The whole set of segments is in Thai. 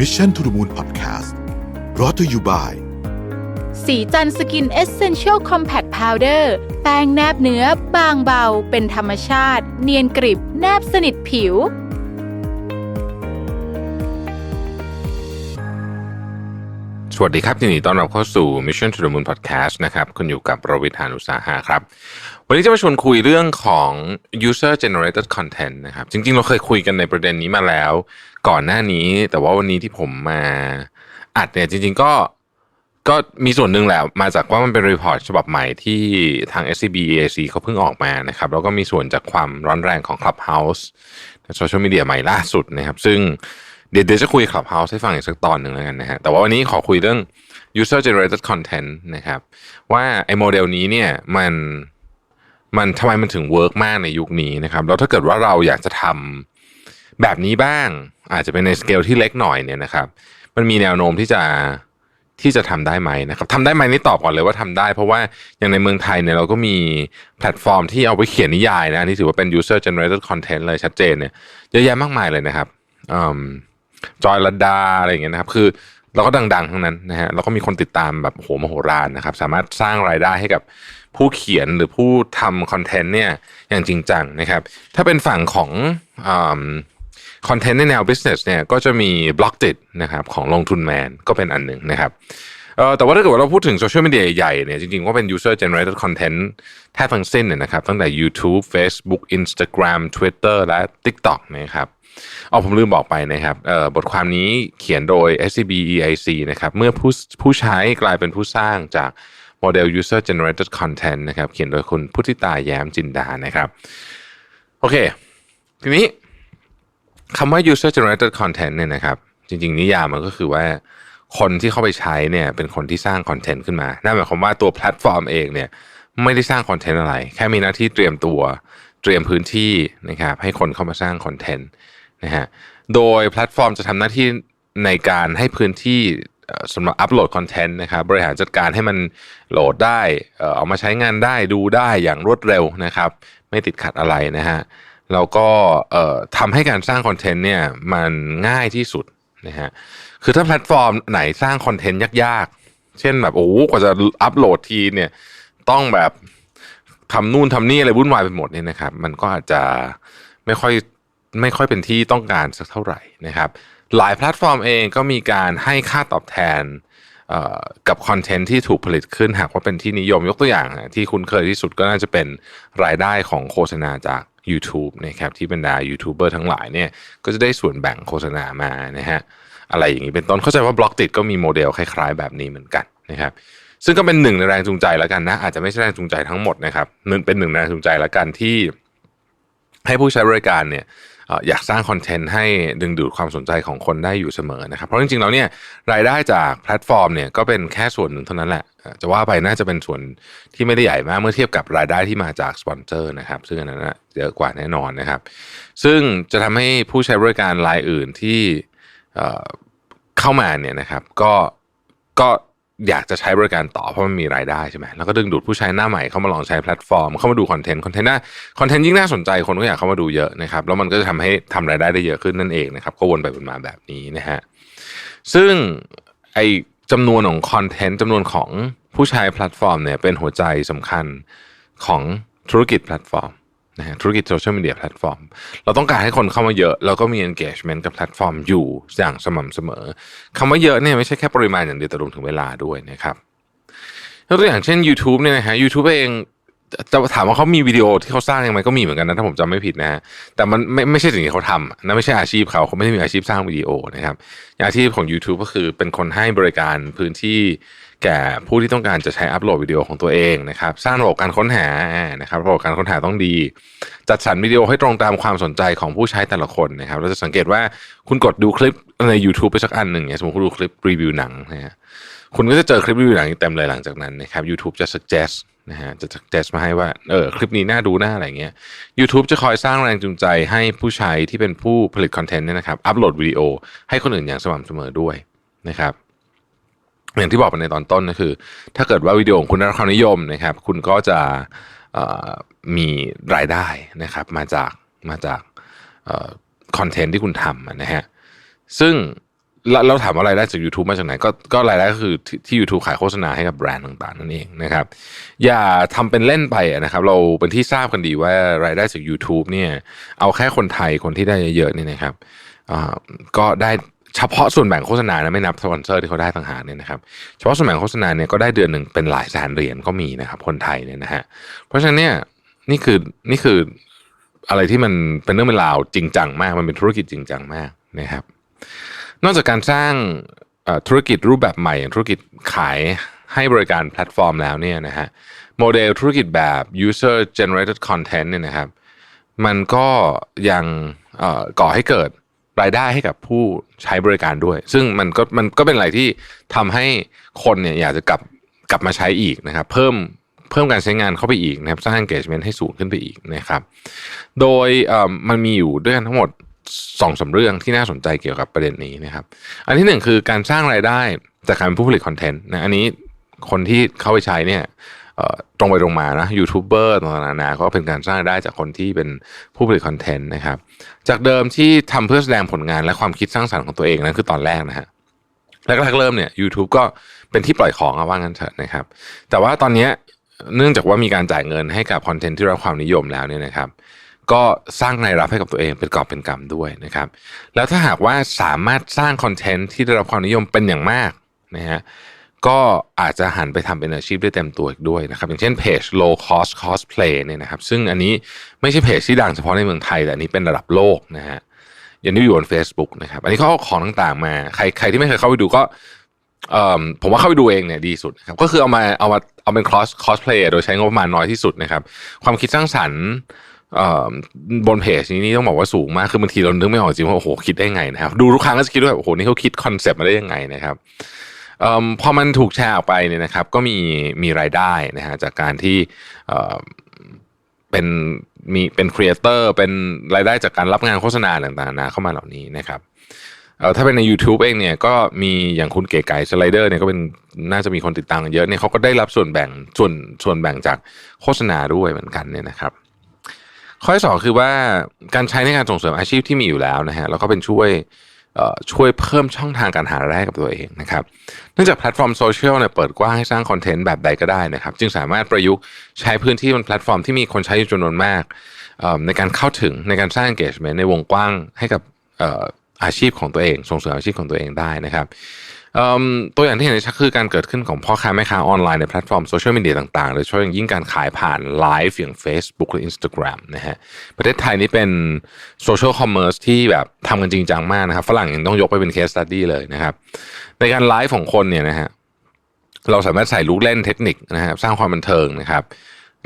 Mission to the Moon Podcast รอ t ธออยู่บ่าย สีจันสกินเอเซนเชียลคอมแพคพาวเดอร์แป้งแนบเนื้อบางเบา เป็นธรรมชาติ เนียนกริบ แนบสนิทผิว สวัสดีครับยินดีต้อนรับเข้าสู่ Mission to the Moon Podcast นะครับ คุณอยู่กับประวิทยานุสาหะครับ วันนี้จะมาชวนคุยเรื่องของ user generated content นะครับ จริงๆ เราเคยคุยกันในประเด็นนี้มาแล้ว ก่อนหน้านี้ แต่ว่าวันนี้ที่ผมมาอัดเนี่ยจริง ๆ ก็ก็มีส่วนหนึ่งแหละมาจากว่ามันเป็นรีพอร์ตฉบับใหม่ที่ทาง SCBAC เขาเพิ่งออกมานะครับ แล้วก็มีส่วนจากความร้อนแรงของ Clubhouse โซเชียลมีเดียใหม่ล่าสุดนะครับ ซึ่งเดี๋ยวเดี๋ยวจะคุย Clubhouse ให้ฟังอีกสักตอนหนึ่งแล้วกันนะฮะแต่ว่าวันนี้ขอคุยเรื่อง user generated content นะครับ ว่าไอ้โมเดลนี้เนี่ยมัน มันทำไมมันถึงเวิร์กมากในยุคนี้นะครับแล้วถ้าเกิดว่าเราอยากจะทำแบบนี้บ้าง อาจจะเป็นในสเกลที่เล็กหน่อยเนี่ยนะครับ มันมีแนวโน้มที่จะที่จะทำได้ไหมนะครับทำได้ไหมนี่ตอบก่อนเลยว่าทำได้ เพราะว่าอย่างในเมืองไทยเนี่ยเราก็มีแพลตฟอร์มที่เอาไปเขียนนิยายนะอันนี่ถือว่าเป็น user generated content เลยชัดเจนเนี่ยเยอะแยะมากมายเลยนะครับจอยลดาอะไรอย่างเงี้ยนะครับ คือเราก็ดัง ๆ ทั้งนั้นนะฮะแล้วก็มีคนติดตามแบบโหมโหฬารนะครับ สามารถสร้างรายได้ให้กับ ผู้เขียนหรือผู้ทำคอนเทนต์เนี่ยอย่างจริงจังนะครับ ถ้าเป็นฝั่งของคอนเทนต์ในแนว business เนี่ยก็จะมี b l o c k d i t นะครับของลงทุนแมนก็เป็นอันหนึ่งนะครับแต่ว่าถ้าเกิดว่าเราพูดถึงโซเชียลมีเดียใหญ่เนี่ยจริงๆก็เป็น user generated content แทบทั้งสิ้นเนี่ยนะครับตั้งแต่ YouTube Facebook Instagram Twitter และ TikTok นะครับเอาผมลืมบอกไปนะครับบทความนี้เขียนโดย SCB EIC นะครับเมื่อผู้ผู้ใช้กลายเป็นผู้สร้างจาก โมเดล user generated content นะครับ เขียนโดยคุณพุทธิตาแย้มจินดานะครับ โอเค ทีนี้คำว่า user generated content เนี่ยนะครับ จริง ๆ นิยามมันก็คือว่าคนที่เข้าไปใช้เนี่ยเป็นคนที่สร้างคอนเทนต์ขึ้นมา นั่นหมายความว่าตัวแพลตฟอร์มเองเนี่ยไม่ได้สร้างคอนเทนต์อะไร แค่มีหน้าที่เตรียมตัว เตรียมพื้นที่นะครับให้คนเข้ามาสร้างคอนเทนต์นะฮะ โดยแพลตฟอร์มจะทำหน้าที่ในการให้พื้นที่ สำหรับอัปโหลดคอนเทนต์นะครับบริหารจัดการให้มันโหลดได้เอามาใช้งานได้ดูได้อย่างรวดเร็วนะครับ ไม่ติดขัดอะไรนะฮะแล้วก็ทำให้การสร้างคอนเทนต์เนี่ยมันง่ายที่สุดนะฮะคือถ้าแพลตฟอร์มไหนสร้างคอนเทนต์ยากๆ เช่นแบบโอ้กว่าจะอัปโหลดทีเนี่ยต้องแบบทำนู่นทำนี่อะไรวุ่นวายไปหมดเนี่ยนะครับ มันก็อาจจะไม่ค่อยไม่ค่อยเป็นที่ต้องการสักเท่าไหร่นะครับ หลายแพลตฟอร์มเองก็มีการให้ค่าตอบแทนกับคอนเทนต์ที่ถูกผลิตขึ้นหากว่าเป็นที่นิยมยกตัวอย่าง ที่คุ้นเคยที่สุดก็น่าจะเป็นรายได้ของโฆษณาจาก YouTube นะครับที่บรรดายูทูบเบอร์ทั้งหลายเนี่ยก็จะได้ส่วนแบ่งโฆษณามานะฮะอะไรอย่างนี้เป็นต้นเข้าใจว่าบล็อกติดก็มีโมเดลคล้ายๆ แบบนี้เหมือนกันนะครับซึ่งก็เป็นหนึ่งในแรงจูงใจแล้วกันนะอาจจะไม่ใช่แรงจูงใจทั้งหมดนะครับเป็นหนึ่งแรงจูงใจแล้วกันที่ให้ผู้ใช้บริการเนี่ย อยากสร้างคอนเทนต์ให้ดึงดูดความสนใจของคนได้อยู่เสมอนะครับ เพราะจริงๆแล้วเนี่ยรายได้จากแพลตฟอร์มเนี่ยก็เป็นแค่ส่วนหนึ่งเท่านั้นแหละ จะว่าไปน่าจะเป็นส่วนที่ไม่ได้ใหญ่มากเมื่อเทียบกับรายได้ที่มาจากสปอนเซอร์นะครับ ซึ่งอันนั้นเยอะกว่าแน่นอนนะครับ ซึ่งจะทำให้ผู้ใช้บริการรายอื่นที่เข้ามาเนี่ยนะครับ ก็ก็ อยากจะใช้บริการต่อเพราะมันมีรายได้ใช่ไหมแล้วก็ดึงดูดผู้ใช้หน้าใหม่เข้ามาลองใช้แพลตฟอร์ม เข้ามาดูคอนเทนต์คอนเทนต์น่าคอนเทนต์ยิ่งน่าสนใจคนก็อยากเข้ามาดูเยอะนะครับแล้วมันก็จะทำให้ทำรายได้ได้เยอะขึ้นนั่นเองนะครับก็วนไปวนมาแบบนี้นะฮะซึ่งไอจำนวนของคอนเทนต์จำนวนของผู้ใช้แพลตฟอร์มเนี่ยเป็นหัวใจสำคัญของธุรกิจแพลตฟอร์ม นะฮะธุรกิจโซเชียลมีเดียแพลตฟอร์ม เราต้องการให้คนเข้ามาเยอะ แล้วก็มี engagement กับแพลตฟอร์มอยู่อย่างสม่ำเสมอคำว่าเยอะเนี่ยไม่ใช่แค่ปริมาณอย่างเดียวแต่รวมถึงเวลาด้วยนะครับยกตัวอย่างเช่น YouTube เนี่ยนะฮะ YouTube เองจะถามว่าเขามีวิดีโอที่เขาสร้างยังไงก็มีเหมือนกันนะถ้าผมจำไม่ผิดนะฮะแต่มันไม่ไม่ใช่สิ่งที่เขาทำนั่นไม่ใช่อาชีพเขาเขาไม่ได้มีอาชีพสร้างวิดีโอนะครับอาชีพของ YouTube ก็คือเป็นคนให้บริการพื้นที่ แก่ผู้ที่ต้องการจะใช้อัปโหลดวิดีโอของตัวเองนะครับ สร้างระบบการค้นหานะครับระบบการค้นหาต้องดี จัดสรรวิดีโอให้ตรงตามความสนใจของผู้ใช้แต่ละคนนะครับเราจะสังเกตว่าคุณกดดูคลิปใน YouTube ไปสักอันหนึ่งเนี่ยสมมติคุณดูคลิปรีวิวหนังนะฮะคุณก็จะเจอคลิปรีวิวหนังเต็มเลยหลังจากนั้นนะครับ YouTube จะ suggest นะฮะจะ suggest มาให้ว่าเออคลิปนี้น่าดูน่าอะไรเงี้ย YouTube จะคอยสร้างแรงจูงใจให้ผู้ใช้ที่เป็นผู้ผลิตคอนเทนต์เนี่ยนะครับอัปโหลดวิดีโอให้คนอื่นอย่างสม่ำเสมอด้วยนะครับ อย่างที่บอกไปในตอนต้นก็คือ ถ้าเกิดว่าวิดีโอของคุณได้รับความนิยมนะครับ คุณก็จะมีรายได้นะครับมาจากมาจากคอนเทนต์ที่คุณทำนะฮะซึ่งเราถามว่ารายได้จาก YouTube มาจากไหน ก็ก็รายได้ก็คือที่ที่ YouTube ขายโฆษณาให้กับแบรนด์ต่างๆ นั่นเองนะครับ อย่าทำเป็นเล่นไปนะครับ เราเป็นที่ทราบกันดีว่ารายได้จาก YouTube เนี่ยเอาแค่คนไทยคนที่ได้เยอะๆเนี่ยนะครับก็ได้ เฉพาะส่วนแบ่งโฆษณานะไม่นับสปอนเซอร์ที่เขาได้ต่างหากเนี่ยนะครับเฉพาะส่วนแบ่งโฆษณาเนี่ยก็ได้เดือนหนึ่งเป็นหลายแสนเหรียญก็มีนะครับคนไทยเนี่ยนะฮะเพราะฉะนั้นเนี่ยนี่คือนี่คืออะไรที่มันเป็นเรื่องเป็นราวจริงจังมากมันเป็นธุรกิจจริงจังมากนะครับ นอกจากการสร้างธุรกิจรูปแบบใหม่ธุรกิจขายให้บริการแพลตฟอร์มแล้วเนี่ยนะฮะโมเดลธุรกิจแบบ user generated content เนี่ยนะครับ มันก็ยังก่อให้เกิด รายได้ให้กับผู้ใช้บริการด้วย ซึ่งมันก็มันก็เป็นอะไรที่ทำให้คนเนี่ยอยากจะกลับกลับมาใช้อีกนะครับ เพิ่มเพิ่มการใช้งานเข้าไปอีกนะครับสร้าง engagement ให้สูงขึ้นไปอีกนะครับ โดยมันมีอยู่ด้วยกันทั้งหมดสองสามเรื่องที่น่าสนใจเกี่ยวกับประเด็นนี้นะครับ อันที่หนึ่งคือการสร้างรายได้จากการเป็นผู้ผลิตคอนเทนต์นะอันนี้คนที่เข้าไปใช้เนี่ย ตรงไปตรงมานะยูทูบเบอร์ต่างๆนาก็เป็นการสร้างรายได้จากคนที่เป็นผู้ผลิตคอนเทนต์นะครับ จากเดิมที่ทำเพื่อแสดงผลงานและความคิดสร้างสรรค์ของตัวเองนั่นคือตอนแรกนะฮะแรกๆเริ่มเนี่ย YouTube ก็เป็นที่ปล่อยของอะว่างั้นเถอะนะครับ แต่ว่าตอนนี้เนื่องจากว่ามีการจ่ายเงินให้กับคอนเทนต์ที่รับความนิยมแล้วเนี่ยนะครับ ก็สร้างรายรับให้กับตัวเองเป็นกอบเป็นกำด้วยนะครับ แล้วถ้าหากว่าสามารถสร้างคอนเทนต์ที่ได้รับความนิยมเป็นอย่างมากนะฮะ ก็อาจจะหันไปทำเป็นอาชีพได้เต็มตัวอีกด้วยนะครับ อย่างเช่นเพจ low cost cosplay เนี่ยนะครับ ซึ่งอันนี้ไม่ใช่เพจที่ดังเฉพาะในเมืองไทย แต่อันนี้เป็นระดับโลกนะฮะอย่างที่อยู่บน Facebook นะครับ อันนี้เขาเอาของต่างๆ มา ใครใครที่ไม่เคยเข้าไปดูก็ผมว่าเข้าไปดูเองเนี่ยดีสุดครับ ก็คือเอามาเอามาเอาเป็นคอสคอสเพลย์โดยใช้งบประมาณน้อยที่สุดนะครับ ความคิดสร้างสรรค์บนเพจนี้นี่ต้องบอกว่าสูงมาก คือบางทีเรานึกไม่ออกจริงว่าโอ้โหคิดได้ไงนะครับ ดูทุกครั้งก็จะคิดว่าโอ้โหนี่เขาคิดคอนเซปต์มาได้ยังไงนะครับ ออพอมันถูกแชร์ออกไปเนี่ยนะครับ ก็มีมีรายได้นะฮะจากการที่เเป็นมีเป็นครีเอเตอร์เป็นรายได้จากการรับงานโฆษณาต่างๆนานาเข้ามาเหล่านี้นะครับถ้าเป็นใน YouTube เองเนี่ยก็มีอย่างคุณเก๋ไก่สไลเดอร์เนี่ยก็เป็นน่าจะมีคนติดตามเยอะเนี่ยเขาก็ได้รับส่วนแบ่งส่วนส่วนแบ่งจากโฆษณาด้วยเหมือนกันเนี่ยนะครับ ข้อที่สองคือว่าการใช้ในการส่งเสริมอาชีพที่มีอยู่แล้วนะฮะแล้วก็เป็นช่วย ช่วยเพิ่มช่องทางการหารายได้กับตัวเองนะครับเนื่องจากแพลตฟอร์มโซเชียลเนี่ยเปิดกว้างให้สร้างคอนเทนต์แบบใดก็ได้นะครับ จึงสามารถประยุกต์ใช้พื้นที่บนแพลตฟอร์มที่มีคนใช้อยู่จำนวนมาก ในการเข้าถึงในการสร้าง engagement ในวงกว้างให้กับอาชีพของตัวเอง ส่งเสริมอาชีพของตัวเองได้นะครับ ตัวอย่างที่เห็นได้ชัดคือการเกิดขึ้นของพ่อค้าแม่ค้าออนไลน์ในแพลตฟอร์มโซเชียลมีเดียต่างๆโดยเฉพาะอย่างยิ่งการขายผ่านไลฟ์อย่าง Facebook หรือ Instagram นะฮะประเทศไทยนี่เป็นโซเชียลคอมเมอร์สที่แบบทำกันจริงจังมากนะครับ ฝรั่งยังต้องยกไปเป็นเคสสตัดดี้เลยนะครับในการไลฟ์ของคนเนี่ยนะฮะเราสามารถใส่ลูกเล่นเทคนิคนะครับสร้างความบันเทิงนะครับ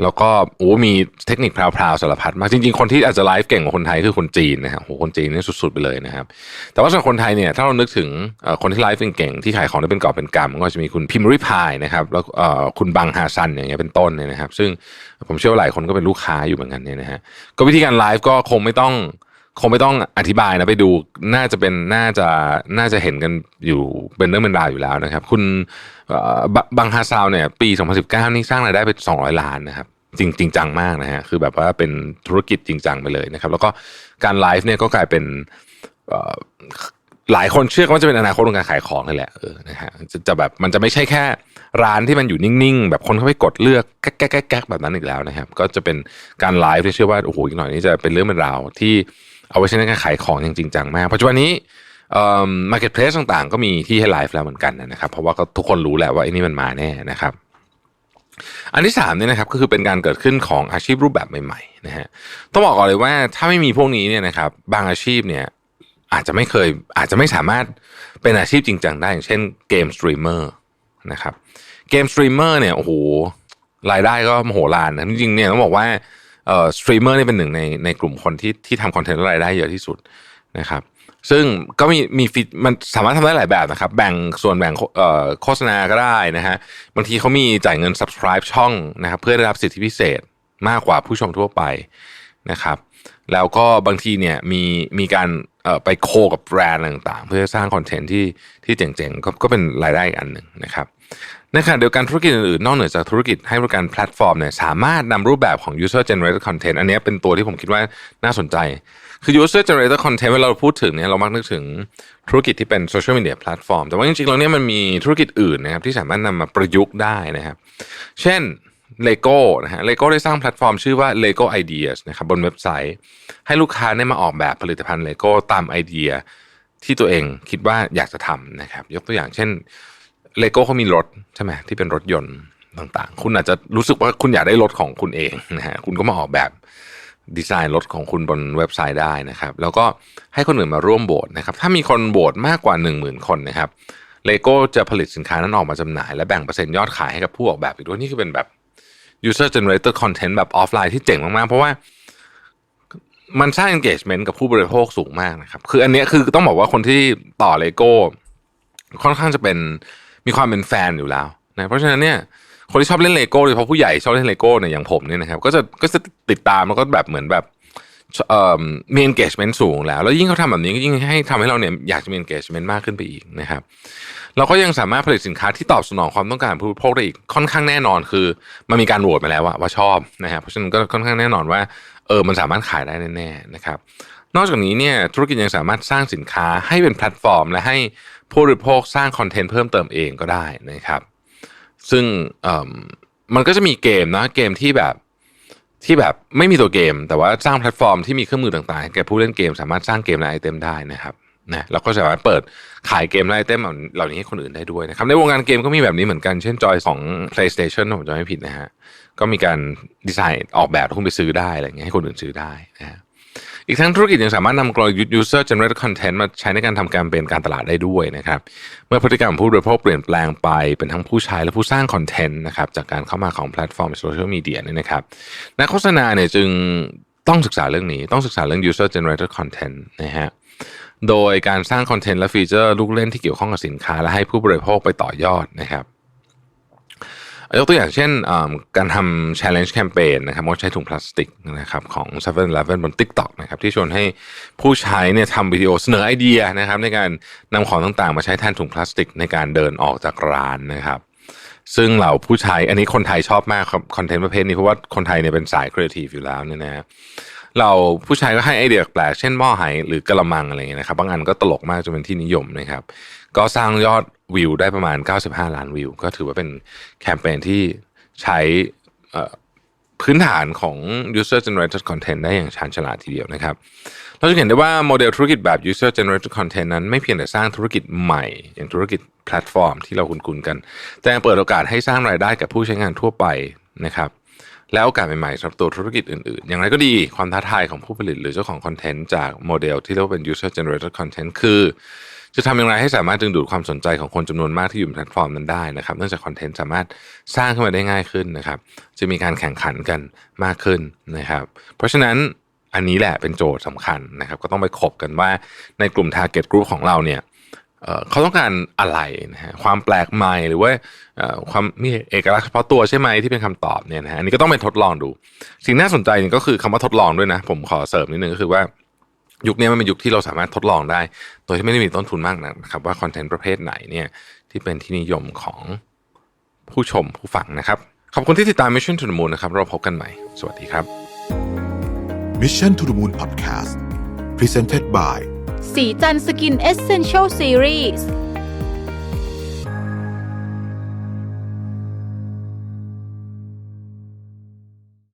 แล้วก็โอ้มีเทคนิคพราวๆสารพัดมากจริงๆ คนที่อาจจะไลฟ์เก่งกว่าคนไทยคือคนจีนนะฮะโหคนจีนนี่สุดๆไปเลยนะครับ แต่ว่าสำหรับคนไทยเนี่ยถ้าเรานึกถึงคนที่ไลฟ์เก่งๆที่ขายของได้เป็นกอบเป็นกำก็จะมีคุณพิมริพายนะครับแล้วคุณบังฮาซันอย่างเงี้ยเป็นต้นเนี่ยนะครับ ซึ่งผมเชื่อว่าหลายคนก็เป็นลูกค้าอยู่เหมือนกันเนี่ยนะฮะก็วิธีการไลฟ์ก็คงไม่ต้องคงไม่ต้องอธิบายนะไปดูน่าจะเป็นน่าจะน่าจะเห็นกันอยู่เป็นเรื่องเป็นราวอยู่แล้วนะครับ คุณ บับังฮาซาวเนี่ยปี 2019 นี่สร้างรายได้ไป 200 ล้านนะครับจริงจริงจังมากนะฮะคือแบบว่าเป็นธุรกิจจริงจังไปเลยนะครับ แล้วก็การไลฟ์เนี่ยก็กลายเป็นหลายคนเชื่อว่าจะเป็นอนาคตของการขายของเลยแหละเออนะฮะจะจะแบบมันจะไม่ใช่แค่ร้านที่มันอยู่นิ่งๆ แบบคนเข้าไปกดเลือกแก๊กแก๊กแก๊กแก๊กแบบนั้นอีกแล้วนะครับ ก็จะเป็นการไลฟ์ที่เชื่อว่าโอ้โหอีกหน่อยนี่จะเป็นเรื่องเป็นราวที่เอาไว้ใช้ในการขายของจริงจังมากปัจจุบันนี้ เอ่อ marketplace ต่างๆ ก็มีที่ให้ไลฟ์แล้วเหมือนกันนะครับ เพราะว่าก็ทุกคนรู้แหละว่าไอ้นี่มันมาแน่นะครับ อันที่สามเนี่ยนะครับก็คือเป็นการเกิดขึ้นของอาชีพรูปแบบใหม่ๆนะฮะต้องบอกก่อนเลยว่าถ้าไม่มีพวกนี้เนี่ยนะครับบางอาชีพเนี่ยอาจจะไม่เคยอาจจะไม่สามารถเป็นอาชีพจริงจังได้อย่างเช่นเกมสตรีมเมอร์นะครับเกมสตรีมเมอร์เนี่ยโอ้โหรายได้ก็มโหฬารนะจริงๆเนี่ยต้องบอกว่าเอ่อสตรีมเมอร์นี่เป็นหนึ่งในในกลุ่มคนที่ที่ทำคอนเทนต์รายได้เยอะที่สุดนะครับ ซึ่งก็มีมีฟีมันสามารถทำได้หลายแบบนะครับ แบ่งส่วนแบ่งโฆษณาก็ได้นะฮะบางทีเขามีจ่ายเงิน subscribe ช่องนะครับเพื่อได้รับสิทธิพิเศษมากกว่าผู้ชมทั่วไปนะครับ แล้วก็บางทีเนี่ยมีมีการไปโคกับแบรนด์ต่างๆ เพื่อสร้างคอนเทนต์ที่ที่เจ๋งๆ ก็ก็เป็นรายได้อีกอันหนึ่งนะครับในขณะเดียวกันธุรกิจอื่นๆ นอกเหนือจากธุรกิจให้บริการแพลตฟอร์มเนี่ยสามารถนำรูปแบบของ user generated content อันนี้เป็นตัวที่ผมคิดว่าน่าสนใจ คือ user generated content เวลาเราพูดถึงเนี่ยเรามักนึกถึงธุรกิจที่เป็น social media platform แต่ว่าจริงๆแล้วเนี่ยมันมีธุรกิจอื่นนะครับที่สามารถนำมาประยุกต์ได้นะครับ เช่น Lego นะฮะ Lego ได้สร้างแพลตฟอร์มชื่อว่า Lego Ideas นะครับบนเว็บไซต์ ให้ลูกค้าได้มาออกแบบผลิตภัณฑ์ Lego ตามไอเดียที่ตัวเองคิดว่าอยากจะทำนะครับ ยกตัวอย่างเช่น Lego เขามีรถใช่ไหมที่เป็นรถยนต์ต่างๆ คุณอาจจะรู้สึกว่าคุณอยากได้รถของคุณเองนะฮะคุณก็มาออกแบบ ดีไซน์รถของคุณบนเว็บไซต์ได้นะครับ แล้วก็ให้คนอื่นมาร่วมโหวตนะครับ ถ้ามีคนโหวตมากกว่า 1 0,000 คนนะครับเลโก้จะผลิตสินค้านั้นออกมาจำหน่าย และแบ่งเปอร์เซ็นต์ยอดขายให้กับผู้ออกแบบอีกด้วยนี่คือเป็นแบบ user generated content แบบออฟไลน์ที่เจ๋งมาก ๆ เพราะว่ามันสร้าง engagement กับผู้บริโภคสูงมากนะครับ คืออันนี้คือต้องบอกว่าคนที่ต่อเลโก้ค่อนข้างจะเป็นมีความเป็นแฟนอยู่แล้วนะเพราะฉะนั้นเนี่ย คนที่ชอบเล่นเลโก้โดยเฉพาะผู้ใหญ่ชอบเล่นเลโก้เนี่ยอย่างผมเนี่ยนะครับก็จะก็จะติดตามแล้วก็แบบเหมือนแบบเอ่อมี engagement สูงแล้ว แล้วยิ่งเขาทำแบบนี้ก็ยิ่งให้ทำให้เราเนี่ยอยากจะมี engagement มากขึ้นไปอีกนะครับเราก็ยังสามารถผลิตสินค้าที่ตอบสนองความต้องการผู้บริโภคได้อีกค่อนข้างแน่นอนคือ มันมีการโหวตมาแล้วว่าว่าชอบนะครับเพราะฉะนั้นก็ค่อนข้างแน่นอนว่าเออมันสามารถขายได้แน่ๆนะครับนอกจากนี้เนี่ยธุรกิจยังสามารถสร้างสินค้าให้เป็นแพลตฟอร์ม และให้ผู้บริโภคสร้างคอนเทนต์เพิ่มเติมเองก็ได้นะครับ ซึ่งเอ่อมันก็จะมีเกมนะเกมที่แบบที่แบบไม่มีตัวเกม แต่ว่าสร้างแพลตฟอร์มที่มีเครื่องมือต่างๆให้แก่ผู้เล่นเกม สามารถสร้างเกมและไอเทมได้นะครับนะเราก็สามารถเปิดขายเกมและไอเทมเหล่านี้ให้คนอื่นได้ด้วยนะครับในวงการเกมก็มีแบบนี้เหมือนกันเช่นจอยของ PlayStation ผมจำไม่ผิดนะฮะก็มีการดีไซน์ออกแบบให้คุณไปซื้อได้อะไรเงี้ยให้คนอื่นซื้อได้นะฮะ อีกทั้งธุรกิจยังสามารถนำกลยุทธ์ user generated content มาใช้ในการทำการเป็นการตลาดได้ด้วยนะครับ เมื่อพฤติกรรมผู้บริโภคเปลี่ยนแปลงไปเป็นทั้งผู้ใช้และผู้สร้างคอนเทนต์นะครับจากการเข้ามาของแพลตฟอร์มโซเชียลมีเดียเนี่ยนะครับนักโฆษณาเนี่ยจึงต้องศึกษาเรื่องนี้ต้องศึกษาเรื่อง user generated content นะฮะโดยการสร้างคอนเทนต์และฟีเจอร์ลูกเล่นที่เกี่ยวข้องกับสินค้า และให้ผู้บริโภคไปต่อยอดนะครับ ยกตัวอย่างเช่นการทำ challenge campaign นะครับว่าใช้ถุงพลาสติกนะครับของ 7-Eleven บน TikTok นะครับที่ชวนให้ผู้ใช้เนี่ยทำวิดีโอเสนอไอเดียนะครับในการนำของต่างๆ มาใช้แทนถุงพลาสติกในการเดินออกจากร้านนะครับซึ่งเราผู้ใช้อันนี้คนไทยชอบมากครับคอนเทนต์ประเภทนี้เพราะว่าคนไทยเนี่ยเป็นสายครีเอทีฟอยู่แล้วเนี่ยนะเราผู้ใช้ก็ให้ไอเดียแปลกเช่นหม้อไหหรือกระมังอะไรเงี้ยนะครับบางอันก็ตลกมากจนเป็นที่นิยมนะครับ ก็สร้างยอด วิวได้ประมาณ 95 ล้านวิว ก็ถือว่าเป็นแคมเปญที่ใช้พื้นฐานของ user generated content ได้อย่างชาญฉลาดทีเดียวนะครับ เราจะเห็นได้ว่าโมเดลธุรกิจแบบ user generated content นั้นไม่เพียงแต่สร้างธุรกิจใหม่ อย่างธุรกิจแพลตฟอร์มที่เราคุ้นๆกัน แต่ยังเปิดโอกาสให้สร้างรายได้กับผู้ใช้งานทั่วไปนะครับแล้วโอกาสใหม่ๆสำหรับตัวธุรกิจอื่นๆ อย่างไรก็ดีความท้าทายของผู้ผลิตหรือเจ้าของคอนเทนต์จากโมเดลที่เรียกว่าเป็น user generated content คือ จะทำอย่างไรให้สามารถดึงดูดความสนใจของคนจำนวนมากที่อยู่บนแพลตฟอร์มนั้นได้นะครับ เนื่องจากคอนเทนต์สามารถสร้างขึ้นมาได้ง่ายขึ้นนะครับ จะมีการแข่งขันกันมากขึ้นนะครับ เพราะฉะนั้นอันนี้แหละเป็นโจทย์สำคัญนะครับ ก็ต้องไปขบกันว่าในกลุ่ม target group ของเราเนี่ยเขาต้องการอะไรนะฮะความแปลกใหม่หรือว่าความมีเอกลักษณ์เฉพาะตัวใช่ไหมที่เป็นคำตอบเนี่ยนะฮะอันนี้ก็ต้องไปทดลองดู สิ่งน่าสนใจนี่ก็คือคำว่าทดลองด้วยนะ ผมขอเสริมนิดนึงก็คือว่า ยุคนี้มันเป็นยุคที่เราสามารถทดลองได้ โดยที่ไม่ได้มีต้นทุนมากนักนะครับ ว่าคอนเทนต์ประเภทไหนเนี่ยที่เป็นที่นิยมของผู้ชมผู้ฟังนะครับ ขอบคุณที่ติดตาม Mission to the Moon นะครับ เราพบกันใหม่ สวัสดีครับ Mission to the Moon Podcast Presented by สีจันสกินเอเซนเช l ลซีรีส์